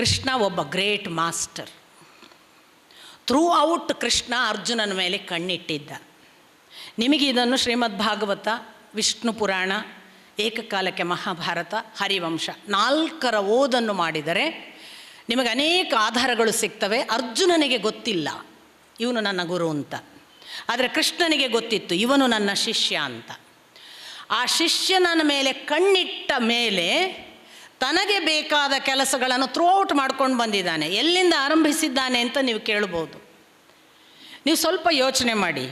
ಕೃಷ್ಣ ಒಬ್ಬ great master. Throughout Krishna ಅರ್ಜುನನ ಮೇಲೆ ಕಣ್ಣಿಟ್ಟಿದ್ದ. ನಿಮಗೆ ಇದನ್ನು ಶ್ರೀಮದ್ ಭಾಗವತ, ವಿಷ್ಣು ಪುರಾಣ, ಏಕಕಾಲಕ್ಕೆ ಮಹಾಭಾರತ, ಹರಿವಂಶ ನಾಲ್ಕರ ಓದನ್ನು ಮಾಡಿದರೆ ನಿಮಗೆ ಅನೇಕ ಆಧಾರಗಳು ಸಿಗ್ತವೆ. ಅರ್ಜುನನಿಗೆ ಗೊತ್ತಿಲ್ಲ, ಇವನು ನನ್ನ ಗುರು ಅಂತ. ಆದರೆ ಕೃಷ್ಣನಿಗೆ ಗೊತ್ತಿತ್ತು, ಇವನು ನನ್ನ ಶಿಷ್ಯ ಅಂತ. ಆ ಶಿಷ್ಯನ ಮೇಲೆ ಕಣ್ಣಿಟ್ಟ ಮೇಲೆ ತನಗೆ ಬೇಕಾದ ಕೆಲಸಗಳನ್ನು ಥ್ರೂಔಟ್ ಮಾಡ್ಕೊಂಡು ಬಂದಿದ್ದಾನೆ. ಎಲ್ಲಿಂದ ಆರಂಭಿಸಿದ್ದಾನೆ ಅಂತ ನೀವು ಕೇಳ್ಬೋದು. ನೀವು ಸ್ವಲ್ಪ ಯೋಚನೆ ಮಾಡಿ.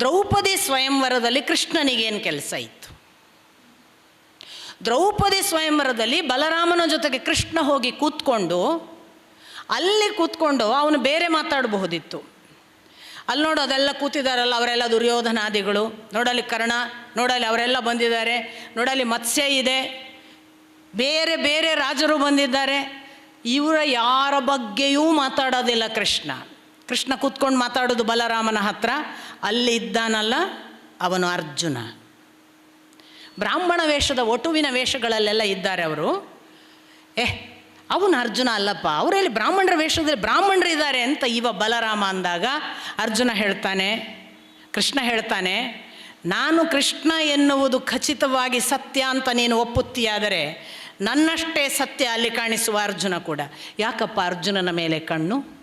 ದ್ರೌಪದಿ ಸ್ವಯಂವರದಲ್ಲಿ ಕೃಷ್ಣನಿಗೇನು ಕೆಲಸ ಇತ್ತು? ದ್ರೌಪದಿ ಸ್ವಯಂವರದಲ್ಲಿ ಬಲರಾಮನ ಜೊತೆಗೆ ಕೃಷ್ಣ ಹೋಗಿ ಕೂತ್ಕೊಂಡು, ಅಲ್ಲಿ ಕೂತ್ಕೊಂಡು ಅವನು ಬೇರೆ ಮಾತಾಡಬಹುದಿತ್ತು. ಅಲ್ಲಿ ನೋಡು, ಅದೆಲ್ಲ ಕೂತಿದ್ದಾರಲ್ಲ ಅವರೆಲ್ಲ ದುರ್ಯೋಧನಾದಿಗಳು. ನೋಡಲಿ ಕರ್ಣ ನೋಡಲಿ ಅವರೆಲ್ಲ ಬಂದಿದ್ದಾರೆ. ನೋಡಲಿ ಮತ್ಸ್ಯ ಇದೆ. ಬೇರೆ ಬೇರೆ ರಾಜರು ಬಂದಿದ್ದಾರೆ. ಇವರ ಯಾರ ಬಗ್ಗೆಯೂ ಮಾತಾಡೋದಿಲ್ಲ ಕೃಷ್ಣ. ಕೃಷ್ಣ ಕೂತ್ಕೊಂಡು ಮಾತಾಡೋದು ಬಲರಾಮನ ಹತ್ರ. ಅಲ್ಲಿ ಇದ್ದಾನಲ್ಲ ಅವನು ಅರ್ಜುನ. ಬ್ರಾಹ್ಮಣ ವೇಷದ ಒಟುವಿನ ವೇಷಗಳಲ್ಲೆಲ್ಲ ಇದ್ದಾರೆ ಅವರು. ಏ ಅವನು ಅರ್ಜುನ ಅಲ್ಲಪ್ಪ. ಅವರಲ್ಲಿ ಬ್ರಾಹ್ಮಣರ ವೇಷದಲ್ಲಿ ಬ್ರಾಹ್ಮಣರು ಇದ್ದಾರೆ ಅಂತ ಇವ ಬಲರಾಮ ಅಂದಾಗ ಅರ್ಜುನ ಹೇಳ್ತಾನೆ, ಕೃಷ್ಣ ಹೇಳ್ತಾನೆ, ನಾನು ಕೃಷ್ಣ ಎನ್ನುವುದು ಖಚಿತವಾಗಿ ಸತ್ಯ ಅಂತ ನೀನು ಒಪ್ಪುತ್ತೀಯಾದರೆ ನನ್ನಷ್ಟೇ ಸತ್ಯ ಅಲ್ಲಿ ಕಾಣಿಸುವ ಅರ್ಜುನ ಕೂಡ. ಯಾಕಪ್ಪ ಅರ್ಜುನನ ಮೇಲೆ ಕಣ್ಣು?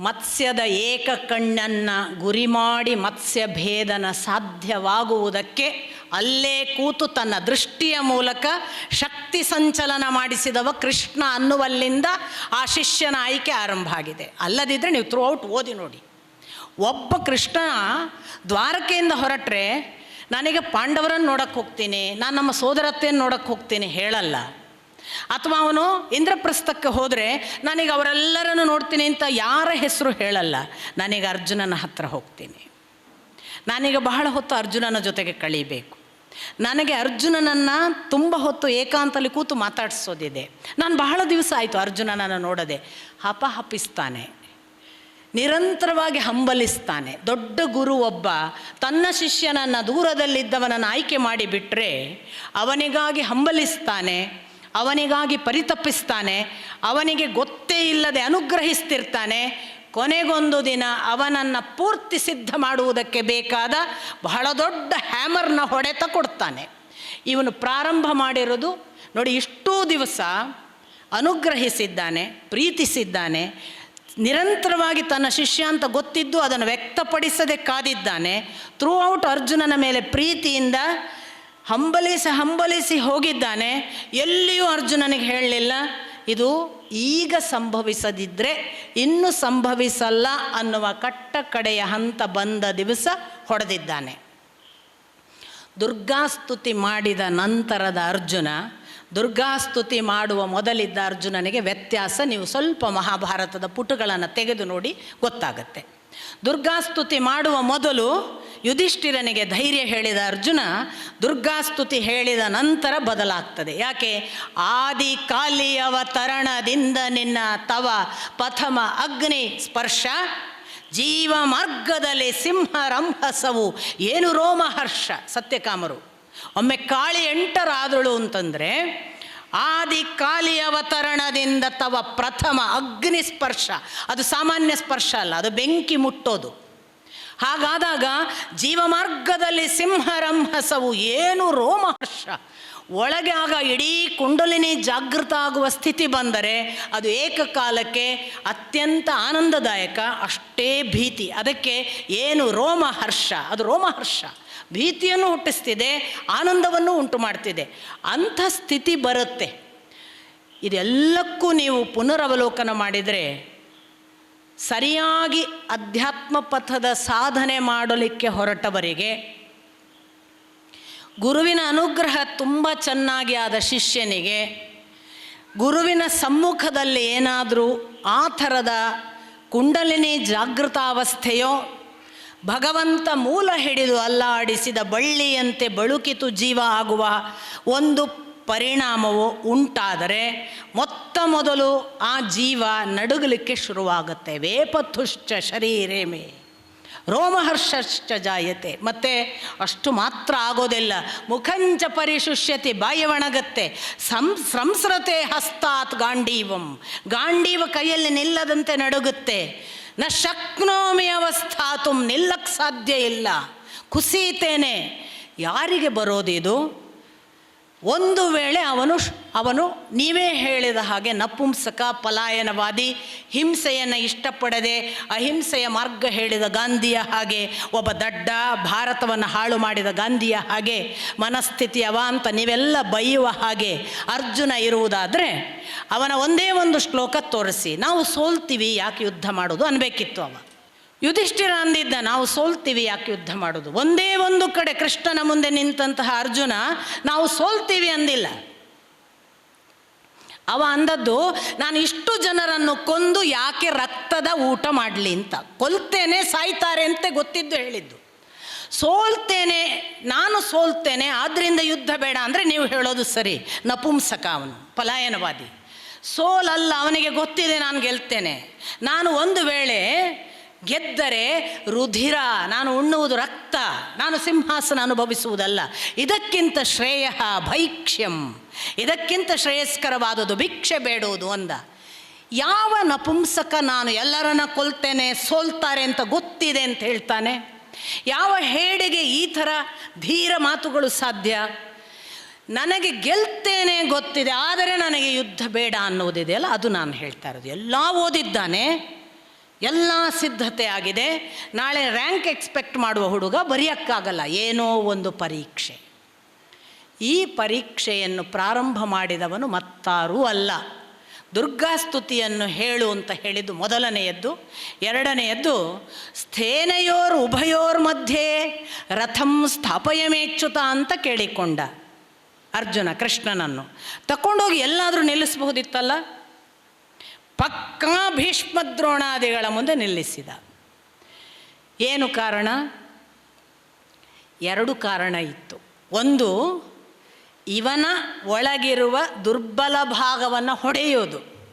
ಮತ್ಸ್ಯದ ಏಕ ಕಣ್ಣನ್ನು ಗುರಿ ಮಾಡಿ ಮತ್ಸ್ಯ ಭೇದನ ಸಾಧ್ಯವಾಗುವುದಕ್ಕೆ ಅಲ್ಲೇ ಕೂತು ತನ್ನ ದೃಷ್ಟಿಯ ಮೂಲಕ ಶಕ್ತಿ ಸಂಚಲನ ಮಾಡಿಸಿದವ ಕೃಷ್ಣ ಅನ್ನುವಲ್ಲಿಂದ ಆ ಶಿಷ್ಯನ ಆಯ್ಕೆ ಆರಂಭ ಆಗಿದೆ. ಅಲ್ಲದಿದ್ದರೆ ನೀವು ಥ್ರೂ ಔಟ್ ಓದಿ ನೋಡಿ. ಒಬ್ಬ ಕೃಷ್ಣ ದ್ವಾರಕೆಯಿಂದ ಹೊರಟ್ರೆ ನನಗೆ ಪಾಂಡವರನ್ನು ನೋಡಕ್ಕೆ ಹೋಗ್ತೀನಿ, ನಾನು ನಮ್ಮ ಸೋದರತ್ತೆಯನ್ನು ನೋಡಕ್ಕೆ ಹೋಗ್ತೀನಿ ಹೇಳಲ್ಲ. ಅಥವಾ ಅವನು ಇಂದ್ರಪ್ರಸ್ಥಕ್ಕೆ ಹೋದರೆ ನನಗೆ ಅವರೆಲ್ಲರನ್ನು ನೋಡ್ತೀನಿ ಅಂತ ಯಾರ ಹೆಸರು ಹೇಳಲ್ಲ, ನನಗೆ ಅರ್ಜುನನ ಹತ್ರ ಹೋಗ್ತೀನಿ. ನಾನೀಗ ಬಹಳ ಹೊತ್ತು ಅರ್ಜುನನ ಜೊತೆಗೆ ಕಳೀಬೇಕು. ನನಗೆ ಅರ್ಜುನನನ್ನು ತುಂಬ ಹೊತ್ತು ಏಕಾಂತಲ್ಲಿ ಕೂತು ಮಾತಾಡಿಸೋದಿದೆ. ನಾನು ಬಹಳ ದಿವಸ ಆಯಿತು ಅರ್ಜುನನನ್ನು ನೋಡದೆ, ಹಪ ಹಪಿಸ್ತಾನೆ. ನಿರಂತರವಾಗಿ ಹಂಬಲಿಸ್ತಾನೆ. ದೊಡ್ಡ ಗುರು ಒಬ್ಬ ತನ್ನ ಶಿಷ್ಯನನ್ನು ದೂರದಲ್ಲಿದ್ದವನನ್ನು ಆಯ್ಕೆ ಮಾಡಿಬಿಟ್ರೆ ಅವನಿಗಾಗಿ ಹಂಬಲಿಸ್ತಾನೆ, ಅವನಿಗಾಗಿ ಪರಿತಪ್ಪಿಸ್ತಾನೆ ಅವನಿಗೆ ಗೊತ್ತೇ ಇಲ್ಲದೆ ಅನುಗ್ರಹಿಸ್ತಿರ್ತಾನೆ. ಕೊನೆಗೊಂದು ದಿನ ಅವನನ್ನು ಪೂರ್ತಿ ಸಿದ್ಧ ಮಾಡುವುದಕ್ಕೆ ಬೇಕಾದ ಬಹಳ ದೊಡ್ಡ ಹ್ಯಾಮರ್ನ ಹೊಡೆತ ಕೊಡ್ತಾನೆ. ಇವನು ಪ್ರಾರಂಭ ಮಾಡಿರೋದು ನೋಡಿ ಇಷ್ಟೂ ದಿವಸ ಅನುಗ್ರಹಿಸಿದ್ದಾನೆ, ಪ್ರೀತಿಸಿದ್ದಾನೆ ನಿರಂತರವಾಗಿ ತನ್ನ ಶಿಷ್ಯ ಅಂತ ಗೊತ್ತಿದ್ದು ಅದನ್ನು ವ್ಯಕ್ತಪಡಿಸದೆ ಕಾದಿದ್ದಾನೆ. ಥ್ರೂ ಔಟ್ ಅರ್ಜುನನ ಮೇಲೆ ಪ್ರೀತಿಯಿಂದ ಹಂಬಲಿಸಿ ಹಂಬಲಿಸಿ ಹೋಗಿದ್ದಾನೆ. ಎಲ್ಲಿಯೂ ಅರ್ಜುನನಿಗೆ ಹೇಳಲಿಲ್ಲ, ಇದು ಈಗ ಸಂಭವಿಸದಿದ್ದರೆ ಇನ್ನೂ ಸಂಭವಿಸಲ್ಲ ಅನ್ನುವ ಕಟ್ಟ ಕಡೆಯ ಹಂತ ಬಂದ ದಿವಸ ಹೊಡೆದಿದ್ದಾನೆ. ದುರ್ಗಾಸ್ತುತಿ ಮಾಡಿದ ನಂತರದ ಅರ್ಜುನ ದುರ್ಗಾಸ್ತುತಿ ಮಾಡುವ ಮೊದಲಿದ್ದ ಅರ್ಜುನನಿಗೆ ವ್ಯತ್ಯಾಸ ನೀವು ಸ್ವಲ್ಪ ಮಹಾಭಾರತದ ಪುಟಗಳನ್ನು ತೆಗೆದು ನೋಡಿ ಗೊತ್ತಾಗತ್ತೆ. ದುರ್ಗಾಸ್ತುತಿ ಮಾಡುವ ಮೊದಲು ಯುಧಿಷ್ಠಿರನಿಗೆ ಧೈರ್ಯ ಹೇಳಿದ ಅರ್ಜುನ ದುರ್ಗಾಸ್ತುತಿ ಹೇಳಿದ ನಂತರ ಬದಲಾಗ್ತದೆ. ಯಾಕೆ? ಆದಿ ಕಾಲಿ ಅವತರಣದಿಂದ ನಿನ್ನ ತವ ಪಥಮ ಅಗ್ನಿ ಸ್ಪರ್ಶ ಜೀವ ಮಾರ್ಗದಲ್ಲಿ ಸಿಂಹ ರಂಹಸವು ಏನು ರೋಮಹರ್ಷ? ಸತ್ಯಕಾಮರು. ಒಮ್ಮೆ ಕಾಳಿ ಎಂಟರಾದಳು ಅಂತಂದರೆ, ಆದಿ ಕಾಲಿ ಅವತರಣದಿಂದ ತವ ಪ್ರಥಮ ಅಗ್ನಿ ಸ್ಪರ್ಶ. ಅದು ಸಾಮಾನ್ಯ ಸ್ಪರ್ಶ ಅಲ್ಲ, ಅದು ಬೆಂಕಿ ಮುಟ್ಟೋದು. ಹಾಗಾದಾಗ ಜೀವಮಾರ್ಗದಲ್ಲಿ ಸಿಂಹರಂಹಸವು ಏನು ರೋಮಹರ್ಷ? ಒಳಗೆ ಆಗ ಇಡೀ ಕುಂಡಲಿನಿ ಜಾಗೃತ ಆಗುವ ಸ್ಥಿತಿ ಬಂದರೆ ಅದು ಏಕಕಾಲಕ್ಕೆ ಅತ್ಯಂತ ಆನಂದದಾಯಕ, ಅಷ್ಟೇ ಭೀತಿ. ಅದಕ್ಕೆ ಏನು ರೋಮಹರ್ಷ ಅದು ರೋಮಹರ್ಷ ಭೀತಿಯನ್ನು ಹುಟ್ಟಿಸ್ತಿದೆ, ಆನಂದವನ್ನು ಉಂಟು ಮಾಡ್ತಿದೆ. ಅಂಥ ಸ್ಥಿತಿ ಬರುತ್ತೆ. ಇದೆಲ್ಲಕ್ಕೂ ನೀವು ಪುನರವಲೋಕನ ಮಾಡಿದರೆ ಸರಿಯಾಗಿ ಅಧ್ಯಾತ್ಮ ಪಥದ ಸಾಧನೆ ಮಾಡಲಿಕ್ಕೆ ಹೊರಟವರಿಗೆ ಗುರುವಿನ ಅನುಗ್ರಹ ತುಂಬ ಚೆನ್ನಾಗಿ ಆದ ಶಿಷ್ಯನಿಗೆ. ಗುರುವಿನ ಸಮ್ಮುಖದಲ್ಲಿ ಏನಾದರೂ ಆ ಥರದ ಕುಂಡಲಿನಿ ಜಾಗೃತಾವಸ್ಥೆಯೋ, ಭಗವಂತ ಮೂಲ ಹಿಡಿದು ಅಲ್ಲಾಡಿಸಿದ ಬಳ್ಳಿಯಂತೆ ಬಳುಕಿತು ಜೀವ ಆಗುವ ಒಂದು ಪರಿಣಾಮವು ಉಂಟಾದರೆ ಮೊತ್ತ ಮೊದಲು ಆ ಜೀವ ನಡುಗಲಿಕ್ಕೆ ಶುರುವಾಗುತ್ತೆ. ವೇಪಥುಶ್ಚ ಶರೀರೇ ಮೇ ರೋಮಹರ್ಷಶ್ಚ ಜಾಯತೆ. ಮತ್ತೆ ಅಷ್ಟು ಮಾತ್ರ ಆಗೋದಿಲ್ಲ. ಮುಖಂಚ ಪರಿಶುಷ್ಯತಿ ಬಾಯಿ ಒಣಗತ್ತೆ. ಸಂ, ಸಂಸ್ರತೆ ಹಸ್ತಾತ್ ಗಾಂಡೀವಂ. ಗಾಂಡೀವ ಕೈಯಲ್ಲಿ ನಿಲ್ಲದಂತೆ ನಡುಗುತ್ತೆ. ನ ಶಕ್ನೋಮಿ ಅವಸ್ಥಾತು ನಿಲ್ಲಕ್ಕೆ ಸಾಧ್ಯ ಇಲ್ಲ. ಕುಸೀತೇನೆ. ಯಾರಿಗೆ ಬರೋದಿದು? ಒಂದು ವೇಳೆ ಅವನು ಅವನು ನೀವೇ ಹೇಳಿದ ಹಾಗೆ ನಪುಂಸಕ, ಪಲಾಯನವಾದಿ, ಹಿಂಸೆಯನ್ನು ಇಷ್ಟಪಡದೆ ಅಹಿಂಸೆಯ ಮಾರ್ಗ ಹೇಳಿದ ಗಾಂಧಿಯ ಹಾಗೆ, ಒಬ್ಬ ದಡ್ಡ ಭಾರತವನ್ನು ಹಾಳು ಮಾಡಿದ ಗಾಂಧಿಯ ಹಾಗೆ, ಮನಸ್ಥಿತಿ ಅವಾಂತ ನೀವೆಲ್ಲ ಬೈಯುವ ಹಾಗೆ ಅರ್ಜುನ ಇರುವುದಾದರೆ ಅವನ ಒಂದೇ ಒಂದು ಶ್ಲೋಕ ತೋರಿಸಿ. ನಾವು ಸೋಲ್ತೀವಿ, ಯಾಕೆ ಯುದ್ಧ ಮಾಡೋದು ಅನ್ಬೇಕಿತ್ತು ಅವ. ಯುಧಿಷ್ಠಿರ ಅಂದಿದ್ದ, ನಾವು ಸೋಲ್ತೀವಿ ಯಾಕೆ ಯುದ್ಧ ಮಾಡೋದು? ಒಂದೇ ಒಂದು ಕಡೆ ಕೃಷ್ಣನ ಮುಂದೆ ನಿಂತಹ ಅರ್ಜುನ, ನಾವು ಸೋಲ್ತೀವಿ ಅಂದಿಲ್ಲ. ಅವ ಅಂದದ್ದು, ನಾನು ಇಷ್ಟು ಜನರನ್ನು ಕೊಂದು ಯಾಕೆ ರಕ್ತದ ಊಟ ಮಾಡಲಿ ಅಂತ. ಕೊಲ್ತೇನೆ, ಸಾಯ್ತಾರೆ ಅಂತ ಗೊತ್ತಿದ್ದು ಹೇಳಿದ್ದು. ಸೋಲ್ತೇನೆ, ನಾನು ಸೋಲ್ತೇನೆ ಆದ್ದರಿಂದ ಯುದ್ಧ ಬೇಡ ಅಂದರೆ ನೀವು ಹೇಳೋದು ಸರಿ. ನಪುಂಸಕ ಅವನು, ಪಲಾಯನವಾದಿ. ಸೋಲಲ್ಲ, ಅವನಿಗೆ ಗೊತ್ತಿದೆ, ನಾನು ಗೆಲ್ತೇನೆ. ನಾನು ಒಂದು ವೇಳೆ ಗೆದ್ದರೆ ರುಧಿರ, ನಾನು ಉಣ್ಣುವುದು ರಕ್ತ, ನಾನು ಸಿಂಹಾಸನ ಅನುಭವಿಸುವುದಲ್ಲ. ಇದಕ್ಕಿಂತ ಶ್ರೇಯ ಭೈಕ್ಷ್ಯಂ, ಇದಕ್ಕಿಂತ ಶ್ರೇಯಸ್ಕರವಾದದ್ದು ಭಿಕ್ಷೆ ಬೇಡುವುದು ಅಂದ. ಯಾವ ನಪುಂಸಕ ನಾನು ಎಲ್ಲರನ್ನ ಕೊಲ್ತೇನೆ, ಸೋಲ್ತಾರೆ ಅಂತ ಗೊತ್ತಿದೆ ಅಂತ ಹೇಳ್ತಾನೆ. ಯಾವ ಹೇಡಿಗೆ ಈ ಥರ ಧೀರ ಮಾತುಗಳು ಸಾಧ್ಯ? ನನಗೆ ಗೆಲ್ತೇನೆ ಗೊತ್ತಿದೆ, ಆದರೆ ನನಗೆ ಯುದ್ಧ ಬೇಡ ಅನ್ನೋದಿದೆಯಲ್ಲ, ಅದು ನಾನು ಹೇಳ್ತಾ ಇರೋದು. ಎಲ್ಲ ಓದಿದ್ದಾನೆ ಎಲ್ಲ ಸಿದ್ಧತೆ ಆಗಿದೆ. ನಾಳೆ ರ್ಯಾಂಕ್ ಎಕ್ಸ್ಪೆಕ್ಟ್ ಮಾಡುವ ಹುಡುಗ ಬರೆಯೋಕ್ಕಾಗಲ್ಲ. ಏನೋ ಒಂದು ಪರೀಕ್ಷೆ. ಈ ಪರೀಕ್ಷೆಯನ್ನು ಪ್ರಾರಂಭ ಮಾಡಿದವನು ಮತ್ತಾರೂ ಅಲ್ಲ. ದುರ್ಗಾಸ್ತುತಿಯನ್ನು ಹೇಳು ಅಂತ ಹೇಳಿದ್ದು ಮೊದಲನೆಯದ್ದು. ಎರಡನೆಯದ್ದು, ಸ್ಥೇನೆಯೋರ್ ಉಭಯೋರ್ ಮಧ್ಯೆ ರಥಂ ಸ್ಥಾಪಯಮೇಚ್ಯುತ ಅಂತ ಕೇಳಿಕೊಂಡ ಅರ್ಜುನ ಕೃಷ್ಣನನ್ನು. ತಗೊಂಡೋಗಿ ಎಲ್ಲಾದರೂ ನಿಲ್ಲಿಸಬಹುದಿತ್ತಲ್ಲ? ಪಕ್ಕಾ ಭೀಷ್ಮದ್ರೋಣಾದಿಗಳ ಮುಂದೆ ನಿಲ್ಲಿಸಿದ. ಏನು ಕಾರಣ? ಎರಡು ಕಾರಣ ಇತ್ತು. ಒಂದು, ಇವನ ಒಳಗಿರುವ ದುರ್ಬಲ ಭಾಗವನ್ನು ಹೊಡೆಯೋದು.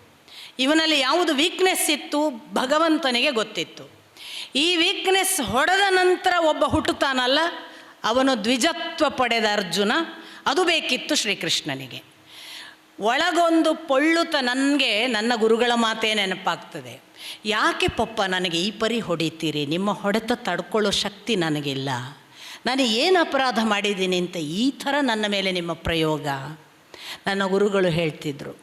ಇವನಲ್ಲಿ ಯಾವುದು ವೀಕ್ನೆಸ್ ಇತ್ತು? ಭಗವಂತನಿಗೆ ಗೊತ್ತಿತ್ತು. ಈ ವೀಕ್ನೆಸ್ ಹೊಡೆದ ನಂತರ ಒಬ್ಬ ಹುಟ್ಟುತ್ತಾನಲ್ಲ, ಅವನು ದ್ವಿಜತ್ವ ಪಡೆದ ಅರ್ಜುನ, ಅದು ಬೇಕಿತ್ತು ಶ್ರೀಕೃಷ್ಣನಿಗೆ. ಒಳಗೊಂದು ಪೊಳ್ಳುತ ನನಗೆ ನನ್ನ ಗುರುಗಳ ಮಾತೇ ನೆನಪಾಗ್ತದೆ. ಯಾಕೆ ಪಪ್ಪ ನನಗೆ ಈ ಪರಿ ಹೊಡಿತೀರಿ? ನಿಮ್ಮ ಹೊಡೆತ ತಡ್ಕೊಳ್ಳೋ ಶಕ್ತಿ ನನಗಿಲ್ಲ. ನಾನು ಏನು ಅಪರಾಧ ಮಾಡಿದ್ದೀನಿ ಅಂತ ಈ ಥರ ನನ್ನ ಮೇಲೆ ನಿಮ್ಮ ಪ್ರಯೋಗ? ನನ್ನ ಗುರುಗಳು ಹೇಳ್ತಿದ್ರು,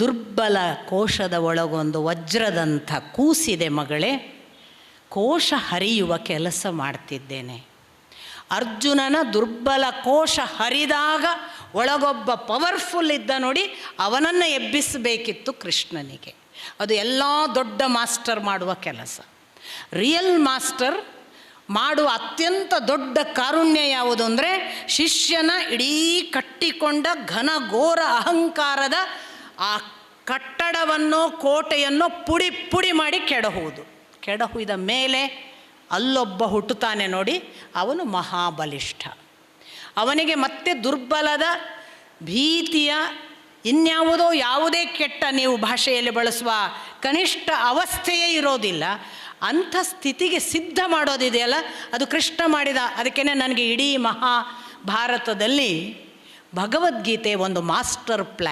ದುರ್ಬಲ ಕೋಶದ ಒಳಗೊಂದು ವಜ್ರದಂಥ ಕೂಸಿದೆ ಮಗಳೇ. ಕೋಶ ಹರಿಯುವ ಕೆಲಸ ಮಾಡ್ತಿದ್ದೇನೆ. ಅರ್ಜುನನ ದುರ್ಬಲ ಕೋಶ ಹರಿದಾಗ ಒಳಗೊಬ್ಬ ಪವರ್ಫುಲ್ ಇದ್ದ ನೋಡಿ ಅವನನ್ನು ಎಬ್ಬಿಸಬೇಕಿತ್ತು ಕೃಷ್ಣನಿಗೆ. ಅದು ಎಲ್ಲ ದೊಡ್ಡ ಮಾಸ್ಟರ್ ಮಾಡುವ ಕೆಲಸ. ರಿಯಲ್ ಮಾಸ್ಟರ್ ಮಾಡುವ ಅತ್ಯಂತ ದೊಡ್ಡ ಕಾರುಣ್ಯ ಯಾವುದು ಅಂದರೆ ಶಿಷ್ಯನ ಇಡೀ ಕಟ್ಟಿಕೊಂಡ ಘನಘೋರ ಅಹಂಕಾರದ ಆ ಕಟ್ಟಡವನ್ನು ಕೋಟೆಯನ್ನು ಪುಡಿ ಪುಡಿ ಮಾಡಿ ಕೆಡಹುವುದು. ಕೆಡಹುದ ಮೇಲೆ ಅಲ್ಲೊಬ್ಬ ಹುಟ್ಟುತ್ತಾನೆ ನೋಡಿ, ಅವನು ಮಹಾಬಲಿಷ್ಠ. ಅವನಿಗೆ ಮತ್ತೆ ದುರ್ಬಲದ ಭೀತಿಯ ಇನ್ಯಾವುದೋ ಯಾವುದೇ ಕೆಟ್ಟ ನೀವು ಭಾಷೆಯಲ್ಲಿ ಬಳಸುವ ಕನಿಷ್ಠ ಅವಸ್ಥೆಯೇ ಇರೋದಿಲ್ಲ. ಅಂಥ ಸ್ಥಿತಿಗೆ ಸಿದ್ಧ ಮಾಡೋದಿದೆಯಲ್ಲ, ಅದು ಕೃಷ್ಣ ಮಾಡಿದ. ಅದಕ್ಕೇ ನನಗೆ ಇಡೀ ಮಹಾಭಾರತದಲ್ಲಿ ಭಗವದ್ಗೀತೆ ಒಂದು ಮಾಸ್ಟರ್ ಪ್ಲ್ಯಾನ್